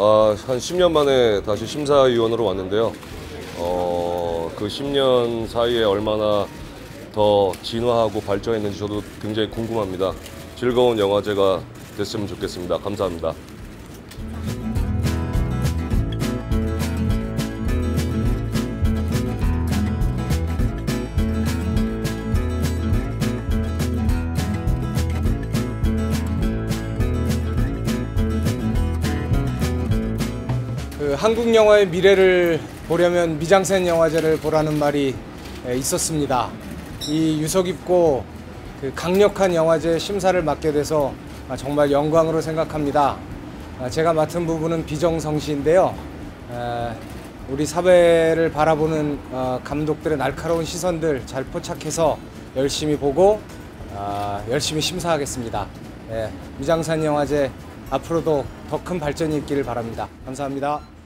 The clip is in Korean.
아, 한 10년 만에 다시 심사위원으로 왔는데요. 어, 그 10년 사이에 얼마나 더 진화하고 발전했는지 저도 굉장히 궁금합니다. 즐거운 영화제가 됐으면 좋겠습니다. 감사합니다. 그 한국 영화의 미래를 보려면 미장센 영화제를 보라는 말이 에, 있었습니다. 이 유서 깊고 그 강력한 영화제 심사를 맡게 돼서 아, 정말 영광으로 생각합니다. 아, 제가 맡은 부분은 비정성시인데요. 에, 우리 사회를 바라보는 어, 감독들의 날카로운 시선들 잘 포착해서 열심히 보고 아, 열심히 심사하겠습니다. 예, 미장산 영화제 앞으로도 더 큰 발전이 있기를 바랍니다. 감사합니다.